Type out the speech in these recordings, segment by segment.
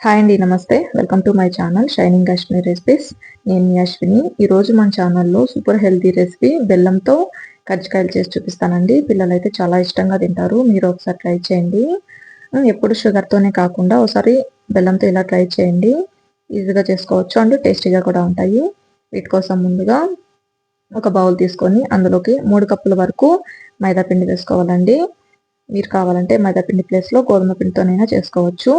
Hi అండి నమస్తే. Welcome to my channel shining Kashmir recipes. నేను మీ అశ్విని ఈరోజు మన ఛానల్లో సూపర్ హెల్తీ రెసిపీ బెల్లంతో కజ్జికాయలు చేసి చూపిస్తానండి. పిల్లలైతే చాలా ఇష్టంగా తింటారు. మీరు ఒకసారి ట్రై చేయండి. ఎప్పుడు షుగర్తోనే కాకుండా ఒకసారి బెల్లంతో ఇలా ట్రై చేయండి. ఈజీగా చేసుకోవచ్చు అండ్ టేస్టీగా కూడా ఉంటాయి. వీటి కోసం ముందుగా ఒక బౌల్ తీసుకొని అందులోకి మూడు కప్పుల వరకు మైదా పిండి వేసుకోవాలండి. మీరు కావాలంటే మైదా పిండి ప్లేస్లో గోధుమ పిండితోనైనా చేసుకోవచ్చు.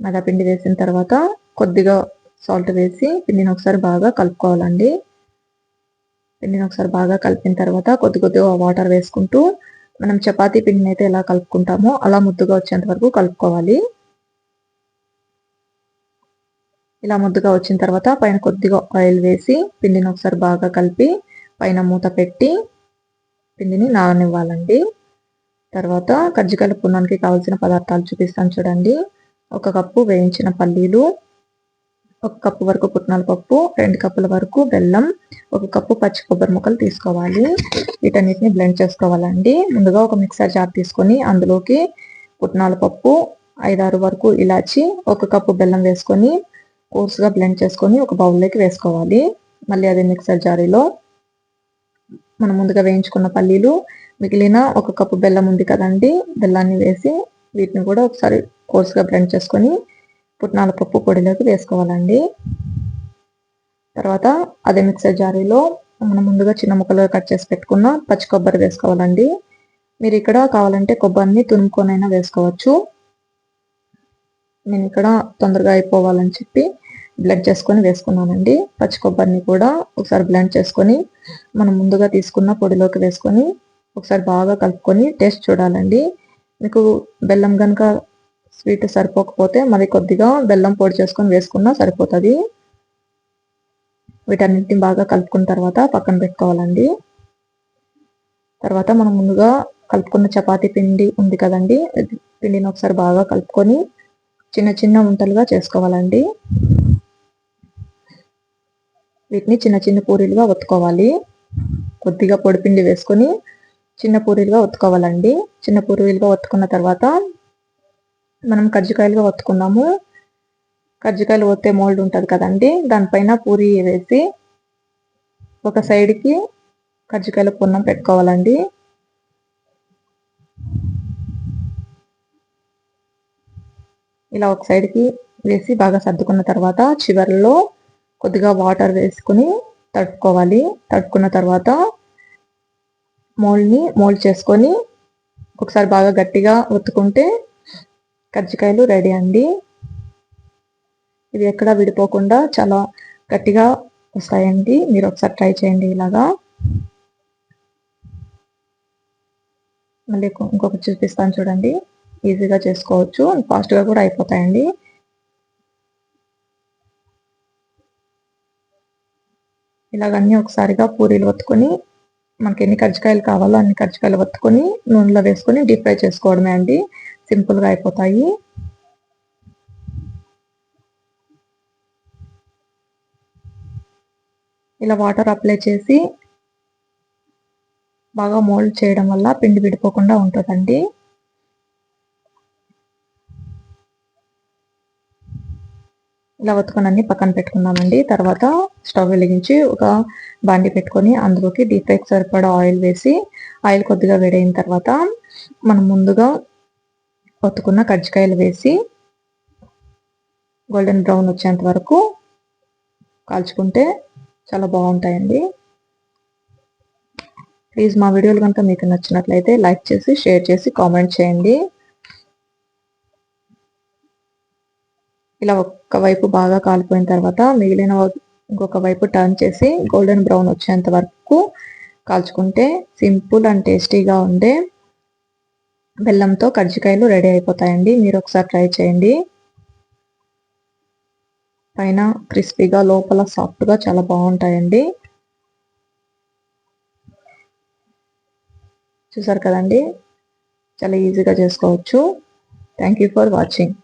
మైదా పిండి వేసిన తర్వాత కొద్దిగా సాల్ట్ వేసి పిండిని ఒకసారి బాగా కలుపుకోవాలండి. పిండిని ఒకసారి బాగా కలిపిన తర్వాత కొద్ది కొద్దిగా వాటర్ వేసుకుంటూ మనం చపాతీ పిండిని అయితే ఎలా కలుపుకుంటామో అలా ముద్దుగా వచ్చేంత వరకు కలుపుకోవాలి. ఇలా ముద్దుగా వచ్చిన తర్వాత పైన కొద్దిగా ఆయిల్ వేసి పిండిని ఒకసారి బాగా కలిపి పైన మూత పెట్టి పిండిని నాననివ్వాలండి. తర్వాత కజ్జికాయల పున్నానికి కావాల్సిన పదార్థాలు చూపిస్తాను చూడండి. ఒక కప్పు వేయించిన పల్లీలు ఒక కప్పు వరకు పుట్నాల పప్పు రెండు కప్పుల వరకు బెల్లం ఒక కప్పు పచ్చి కొబ్బరి ముక్కలు తీసుకోవాలి. వీటన్నిటిని బ్లెండ్ చేసుకోవాలండి. ముందుగా ఒక మిక్సర్ జార్ తీసుకొని అందులోకి పుట్నాల పప్పు ఐదారు వరకు ఇలాచి ఒక కప్పు బెల్లం వేసుకొని కోర్సుగా బ్లెండ్ చేసుకొని ఒక బౌల్లోకి వేసుకోవాలి. మళ్ళీ అదే మిక్సర్ జారీలో మనం ముందుగా వేయించుకున్న పల్లీలు మిగిలిన ఒక కప్పు బెల్లం ఉంది కదండి బెల్లాన్ని వేసి వీటిని కూడా ఒకసారి కోర్సుగా బ్లెండ్ చేసుకొని పుట్నాల పప్పు పొడిలోకి వేసుకోవాలండి. తర్వాత అదే మిక్సర్ జారీలో మనం ముందుగా చిన్న ముక్కలుగా కట్ చేసి పెట్టుకున్న పచ్చి కొబ్బరి వేసుకోవాలండి. మీరు ఇక్కడ కావాలంటే కొబ్బరిని తురుముకొనైనా వేసుకోవచ్చు. నేను ఇక్కడ తొందరగా అయిపోవాలని చెప్పి బ్లెండ్ చేసుకొని వేసుకున్నానండి. పచ్చి కొబ్బరిని కూడా ఒకసారి బ్లెండ్ చేసుకొని మనం ముందుగా తీసుకున్న పొడిలోకి వేసుకొని ఒకసారి బాగా కలుపుకొని టేస్ట్ చూడాలండి. మీకు బెల్లం కనుక స్వీట్ సరిపోకపోతే మరి కొద్దిగా బెల్లం పొడి చేసుకొని వేసుకున్నా సరిపోతుంది. వీటన్నిటిని బాగా కలుపుకున్న తర్వాత పక్కన పెట్టుకోవాలండి. తర్వాత మనం ముందుగా కలుపుకున్న చపాతీ పిండి ఉంది కదండి పిండిని ఒకసారి బాగా కలుపుకొని చిన్న చిన్న ఉంటలుగా చేసుకోవాలండి. వీటిని చిన్న చిన్న పూరీలుగా ఒత్తుకోవాలి. కొద్దిగా పొడిపిండి వేసుకొని చిన్న పూరీలుగా ఒత్తుకోవాలండి. చిన్న పూరీలుగా ఒత్తుకున్న తర్వాత మనం కజ్జికాయలుగా వత్తుకున్నాము. కజ్జికాయలు ఒత్తే మోల్డ్ ఉంటుంది కదండి. దానిపైన పూరి వేసి ఒక సైడ్కి కజ్జికాయల పొన్నం పెట్టుకోవాలండి. ఇలా ఒక సైడ్కి వేసి బాగా సర్దుకున్న తర్వాత చివరిలో కొద్దిగా వాటర్ వేసుకుని తడుపుకోవాలి. తడుపుకున్న తర్వాత మోల్డ్ని మోల్డ్ చేసుకొని ఒకసారి బాగా గట్టిగా ఒత్తుకుంటే కజ్జికాయలు రెడీ అండి. ఇవి ఎక్కడ విడిపోకుండా చాలా గట్టిగా వస్తాయండి. మీరు ఒకసారి ట్రై చేయండి ఇలాగా. మళ్ళీ ఇంకొకటి చూపిస్తాను చూడండి. ఈజీగా చేసుకోవచ్చు. ఫాస్ట్గా కూడా అయిపోతాయండి. ఇలాగన్నీ ఒకసారిగా పూరీలు వత్తుకొని మనకి ఎన్ని కజ్జికాయలు కావాలో అన్ని కజ్జికాయలు వత్తుకొని నూనెలో వేసుకొని డీప్ ఫ్రై చేసుకోవడమే అండి. సింపుల్గా అయిపోతాయి. ఇలా వాటర్ అప్లై చేసి బాగా మోల్డ్ చేయడం వల్ల పిండి విడిపోకుండా ఉంటుందండి. ఇలా ఒత్తుకొని అన్ని పక్కన పెట్టుకున్నామండి తర్వాత స్టవ్ వెలిగించి ఒక బాండి పెట్టుకొని అందులోకి డీప్ ఫ్రైకి సరిపడా ఆయిల్ వేసి ఆయిల్ కొద్దిగా వేడైన తర్వాత మనం ముందుగా ఒత్తుకున్న కజ్జికాయలు వేసి గోల్డెన్ బ్రౌన్ వచ్చేంత వరకు కాల్చుకుంటే చాలా బాగుంటాయండి. ప్లీజ్ మా వీడియోలు కనుక మీకు నచ్చినట్లయితే లైక్ చేసి షేర్ చేసి కామెంట్ చేయండి. ఇలా ఒక్క వైపు బాగా కాలిపోయిన తర్వాత మిగిలిన ఇంకొక వైపు టర్న్ చేసి గోల్డెన్ బ్రౌన్ వచ్చేంత వరకు కాల్చుకుంటే సింపుల్ అండ్ టేస్టీగా ఉండే బెల్లంతో కజ్జికాయలు రెడీ అయిపోతాయండి. మీరు ఒకసారి ట్రై చేయండి. పైన క్రిస్పీగా లోపల సాఫ్ట్గా చాలా బాగుంటాయండి. చూసారు కదండి? చాలా ఈజీగా చేసుకోవచ్చు. Thank you for watching